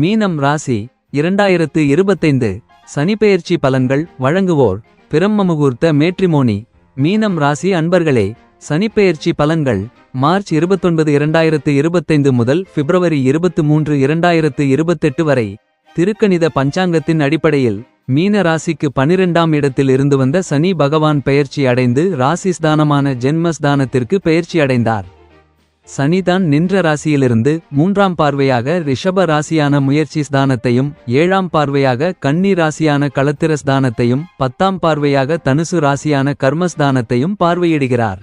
மீனம் ராசி இரண்டாயிரத்து இருபத்தைந்து. சனிபெயர்ச்சி பலன்கள் வழங்குவோர். பிரம்ம முகூர்த்த மேட்ரிமோனி. மீனம் ராசி அன்பர்களே சனிப்பெயர்ச்சி பலன்கள் மார்ச் இருபத்தொன்பது இரண்டாயிரத்து இருபத்தைந்து முதல் பிப்ரவரி இருபத்து மூன்று இரண்டாயிரத்து இருபத்தெட்டு வரை. திருக்கணித பஞ்சாங்கத்தின் அடிப்படையில் மீன ராசிக்கு பனிரெண்டாம் இடத்தில் இருந்து வந்த சனி பகவான் பெயர்ச்சி அடைந்து ராசிஸ்தானமான ஜென்மஸ்தானத்திற்கு பெயர்ச்சி அடைந்தார். சனிதான் நின்ற ராசியிலிருந்து மூன்றாம் பார்வையாக ரிஷப ராசியான முயற்சி ஸ்தானத்தையும் ஏழாம் பார்வையாக கன்னி ராசியான களத்திர ஸ்தானத்தையும் பத்தாம் பார்வையாக தனுசு ராசியான கர்மஸ்தானத்தையும் பார்வையிடுகிறார்.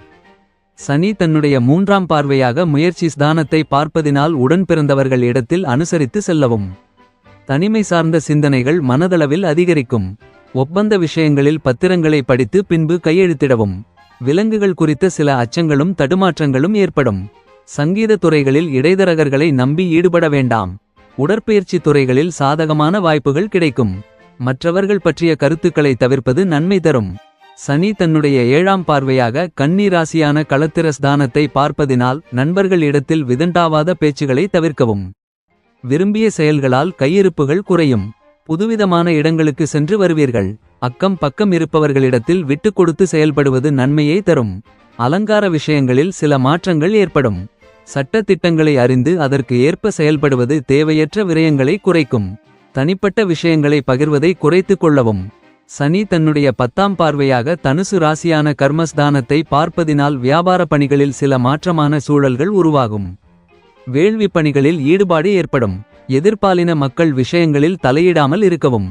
சனி தன்னுடைய மூன்றாம் பார்வையாக முயற்சி ஸ்தானத்தை பார்ப்பதினால் உடன் பிறந்தவர்கள் இடத்தில் அனுசரித்து செல்லவும். தனிமை சார்ந்த சிந்தனைகள் மனதளவில் அதிகரிக்கும். ஒப்பந்த விஷயங்களில் பத்திரங்களை படித்து பின்பு கையெழுத்திடவும். விலங்குகள் குறித்த சில அச்சங்களும் தடுமாற்றங்களும் ஏற்படும். சங்கீத துறைகளில் இடைத்தரகர்களை நம்பி ஈடுபட வேண்டாம். உடற்பயிற்சி துறைகளில் சாதகமான வாய்ப்புகள் கிடைக்கும். மற்றவர்கள் பற்றிய கருத்துக்களை தவிர்ப்பது நன்மை தரும். சனி தன்னுடைய ஏழாம் பார்வையாக கண்ணீர் ராசியான களத்திர பார்ப்பதினால் நண்பர்கள் இடத்தில் விதண்டாவாத பேச்சுகளை தவிர்க்கவும். விரும்பிய செயல்களால் கையிருப்புகள் குறையும். புதுவிதமான இடங்களுக்கு சென்று வருவீர்கள். அக்கம் பக்கம் இருப்பவர்களிடத்தில் விட்டு கொடுத்து செயல்படுவது நன்மையை தரும். அலங்கார விஷயங்களில் சில மாற்றங்கள் ஏற்படும். சட்ட திட்டங்களை அறிந்து அதற்கு ஏற்ப செயல்படுவது தேவையற்ற விரயங்களை குறைக்கும். தனிப்பட்ட விஷயங்களை பகிர்வதை குறைத்து கொள்ளவும். சனி தன்னுடைய பத்தாம் பார்வையாக தனுசு ராசியான கர்மஸ்தானத்தை பார்ப்பதினால் வியாபார பணிகளில் சில மாற்றமான சூழல்கள் உருவாகும். வேள்வி பணிகளில் ஈடுபாடு ஏற்படும். எதிர்பாலின மக்கள் விஷயங்களில் தலையிடாமல் இருக்கவும்.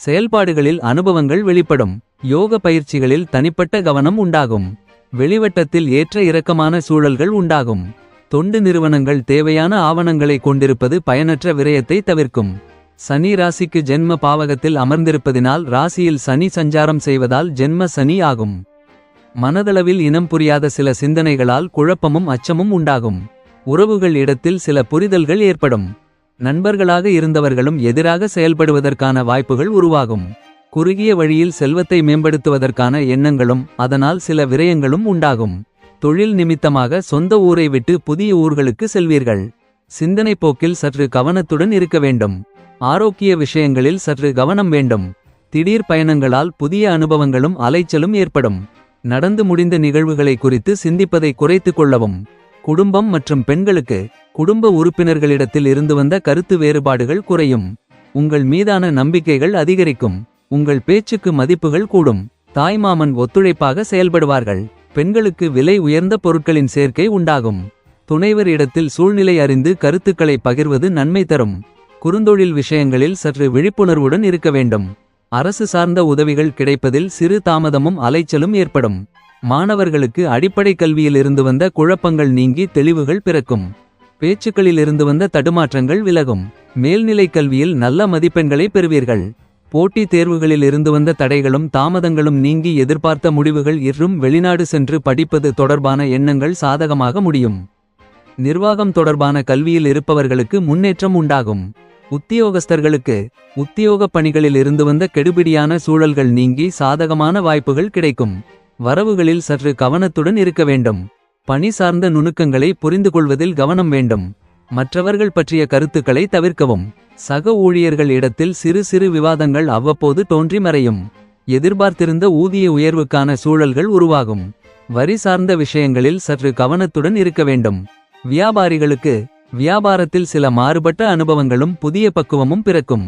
செயல்பாடுகளில் அனுபவங்கள் வெளிப்படும். யோக பயிற்சிகளில் தனிப்பட்ட கவனம் உண்டாகும். வெளிவட்டத்தில் ஏற்ற இறக்கமான சூழல்கள் உண்டாகும். தொண்டு நிறுவனங்கள் தேவையான ஆவணங்களை கொண்டிருப்பது பயனற்ற விரயத்தை தவிர்க்கும். சனி ராசிக்கு ஜென்ம பாவகத்தில் அமர்ந்திருப்பதினால் ராசியில் சனி சஞ்சாரம் செய்வதால் ஜென்ம சனி ஆகும். மனதளவில் இனம் புரியாத சில சிந்தனைகளால் குழப்பமும் அச்சமும் உண்டாகும். உறவுகள் இடத்தில் சில புரிதல்கள் ஏற்படும். நண்பர்களாக இருந்தவர்களும் எதிராக செயல்படுவதற்கான வாய்ப்புகள் உருவாகும். குறுகிய வழியில் செல்வத்தை மேம்படுத்துவதற்கான எண்ணங்களும் அதனால் சில விரயங்களும் உண்டாகும். தொழில் நிமித்தமாக சொந்த ஊரை விட்டு புதிய ஊர்களுக்கு செல்வீர்கள். சிந்தனை போக்கில் சற்று கவனத்துடன் இருக்க வேண்டும். ஆரோக்கிய விஷயங்களில் சற்று கவனம் வேண்டும். திடீர் பயணங்களால் புதிய அனுபவங்களும் அலைச்சலும் ஏற்படும். நடந்து முடிந்த நிகழ்வுகளை குறித்து சிந்திப்பதை குறைத்துக் கொள்ளவும். குடும்பம் மற்றும் பெண்களுக்கு குடும்ப உறுப்பினர்களிடத்தில் இருந்து வந்த கருத்து வேறுபாடுகள் குறையும். உங்கள் மீதான நம்பிக்கைகள் அதிகரிக்கும். உங்கள் பேச்சுக்கு மதிப்புகள் கூடும். தாய்மாமன் ஒத்துழைப்பாக செயல்படுவார்கள். பெண்களுக்கு விலை உயர்ந்த பொருட்களின் சேர்க்கை உண்டாகும். துணைவர் இடத்தில் சூழ்நிலை அறிந்து கருத்துக்களை பகிர்வது நன்மை தரும். குறுந்தொழில் விஷயங்களில் சற்று விழிப்புணர்வுடன் இருக்க வேண்டும். அரசு சார்ந்த உதவிகள் கிடைப்பதில் சிறு தாமதமும் அலைச்சலும் ஏற்படும். மாணவர்களுக்கு அடிப்படை கல்வியில் இருந்து வந்த குழப்பங்கள் நீங்கி தெளிவுகள் பிறக்கும். பேச்சுக்களில் இருந்து வந்த தடுமாற்றங்கள் விலகும். மேல்நிலைக் கல்வியில் நல்ல மதிப்பெண்களை பெறுவீர்கள். போட்டித் தேர்வுகளில் இருந்து வந்த தடைகளும் தாமதங்களும் நீங்கி எதிர்பார்த்த முடிவுகள் இன்றும் வெளிநாடு சென்று படிப்பது தொடர்பான எண்ணங்கள் சாதகமாக முடியும். நிர்வாகம் தொடர்பான கல்வியில் இருப்பவர்களுக்கு முன்னேற்றம் உண்டாகும். உத்தியோகஸ்தர்களுக்கு உத்தியோக பணிகளில் இருந்து வந்த கெடுபிடியான சூழல்கள் நீங்கி சாதகமான வாய்ப்புகள் கிடைக்கும். வரவுகளில் சற்று கவனத்துடன் இருக்க வேண்டும். பணி சார்ந்த நுணுக்கங்களை புரிந்து கொள்வதில் கவனம் வேண்டும். மற்றவர்கள் பற்றிய கருத்துக்களை தவிர்க்கவும். சக ஊழியர்கள் இடத்தில் சிறு சிறு விவாதங்கள் அவ்வப்போது தோன்றி மறையும். எதிர்பார்த்திருந்த ஊதிய உயர்வுக்கான சூழல்கள் உருவாகும். வரி சார்ந்த விஷயங்களில் சற்று கவனத்துடன் இருக்க வேண்டும். வியாபாரிகளுக்கு வியாபாரத்தில் சில மாறுபட்ட அனுபவங்களும் புதிய பக்குவமும் பிறக்கும்.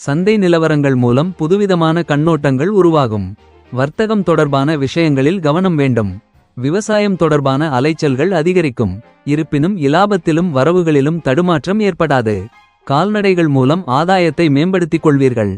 சந்தை நிலவரங்கள் மூலம் புதுவிதமான கண்ணோட்டங்கள் உருவாகும். வர்த்தகம் தொடர்பான விஷயங்களில் கவனம் வேண்டும். விவசாயம் தொடர்பான அலைச்சல்கள் அதிகரிக்கும். இருப்பினும் இலாபத்திலும் வரவுகளிலும் தடுமாற்றம் ஏற்படாது. கால்நடைகள் மூலம் ஆதாயத்தை மேம்படுத்திக் கொள்வீர்கள்.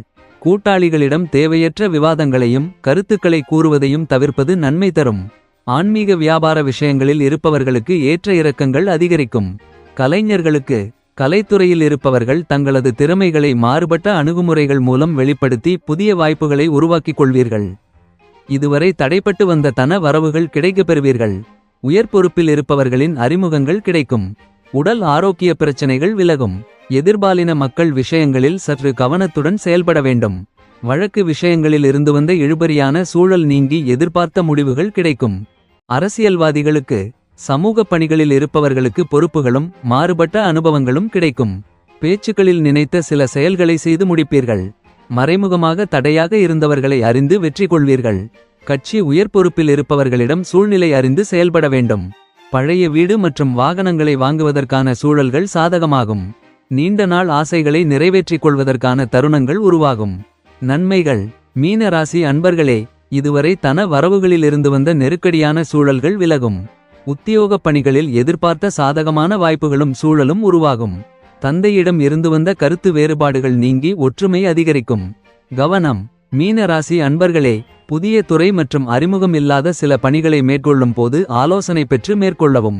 கூட்டாளிகளிடம் தேவையற்ற விவாதங்களையும் கருத்துக்களை கூறுவதையும் தவிர்ப்பது நன்மை தரும். ஆன்மீக வியாபார விஷயங்களில் இருப்பவர்களுக்கு ஏற்ற இறக்கங்கள் அதிகரிக்கும். கலைஞர்களுக்கு கலைத்துறையில் இருப்பவர்கள் தங்களது திறமைகளை மாறுபட்ட அணுகுமுறைகள் மூலம் வெளிப்படுத்தி புதிய வாய்ப்புகளை உருவாக்கிக் கொள்வீர்கள். இதுவரை தடைப்பட்டு வந்த தன வரவுகள் கிடைக்கப் பெறுவீர்கள். உயர் பொறுப்பில் இருப்பவர்களின் அறிமுகங்கள் கிடைக்கும். உடல் ஆரோக்கிய பிரச்சனைகள் விலகும். எதிர்பாலின மக்கள் விஷயங்களில் சற்று கவனத்துடன் செயல்பட வேண்டும். வழக்கு விஷயங்களில் இருந்து வந்த இழுபறியான சூழல் நீங்கி எதிர்பார்த்த முடிவுகள் கிடைக்கும். அரசியல்வாதிகளுக்கு சமூக பணிகளில் இருப்பவர்களுக்கு பொறுப்புகளும் மாறுபட்ட அனுபவங்களும் கிடைக்கும். பேச்சுக்களில் நினைத்த சில செயல்களை செய்து முடிப்பீர்கள். மறைமுகமாக தடையாக இருந்தவர்களை அறிந்து வெற்றி கொள்வீர்கள். கட்சி உயர் பொறுப்பில் இருப்பவர்களிடம் சூழ்நிலை அறிந்து செயல்பட வேண்டும். பழைய வீடு மற்றும் வாகனங்களை வாங்குவதற்கான சூழல்கள் சாதகமாகும். நீண்ட நாள் ஆசைகளை நிறைவேற்றிக் கொள்வதற்கான தருணங்கள் உருவாகும். நன்மைகள். மீன ராசி அன்பர்களே இதுவரை தன வரவுகளிலிருந்து வந்த நெருக்கடியான சூழல்கள் விலகும். உத்தியோகப் பணிகளில் எதிர்பார்த்த சாதகமான வாய்ப்புகளும் சூழலும் உருவாகும். தந்தையிடம் இருந்து வந்த கருத்து வேறுபாடுகள் நீங்கி ஒற்றுமை அதிகரிக்கும். கவனம். மீன ராசி அன்பர்களே புதிய துறை மற்றும் அறிமுகம் இல்லாத சில பணிகளை மேற்கொள்ளும் போது ஆலோசனை பெற்று மேற்கொள்ளவும்.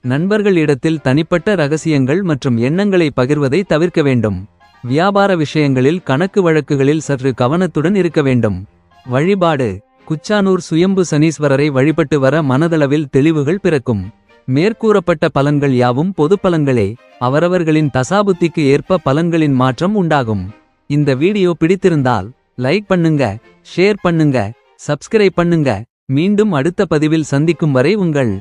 நண்பர்களிடத்தில் தனிப்பட்ட ரகசியங்கள் மற்றும் எண்ணங்களை பகிர்வதை தவிர்க்க வேண்டும். வியாபார விஷயங்களில் கணக்கு வழக்குகளில் சற்று கவனத்துடன் இருக்க வேண்டும். வழிபாடு. குச்சானூர் சுயம்பு சனீஸ்வரரை வழிபட்டு வர மனதளவில் தெளிவுகள் பிறக்கும். மேற்கூறப்பட்ட பலன்கள் யாவும் பொது பலன்களே அவரவர்களின் தசாபுத்திக்கு ஏற்ப பலன்களின் மாற்றம் உண்டாகும். இந்த வீடியோ பிடித்திருந்தால் லைக் பண்ணுங்க ஷேர் பண்ணுங்க சப்ஸ்கிரைப் பண்ணுங்க. மீண்டும் அடுத்த பதிவில் சந்திக்கும் வரை உங்கள்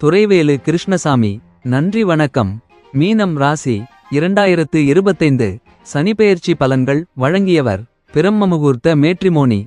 துறைவேலு கிருஷ்ணசாமி. நன்றி வணக்கம். மீனம் ராசி இரண்டாயிரத்து இருபத்தைந்து. சனிப்பெயர்ச்சி பலன்கள் வழங்கியவர் பிரம்மமுகூர்த்த மேட்ரிமோனி.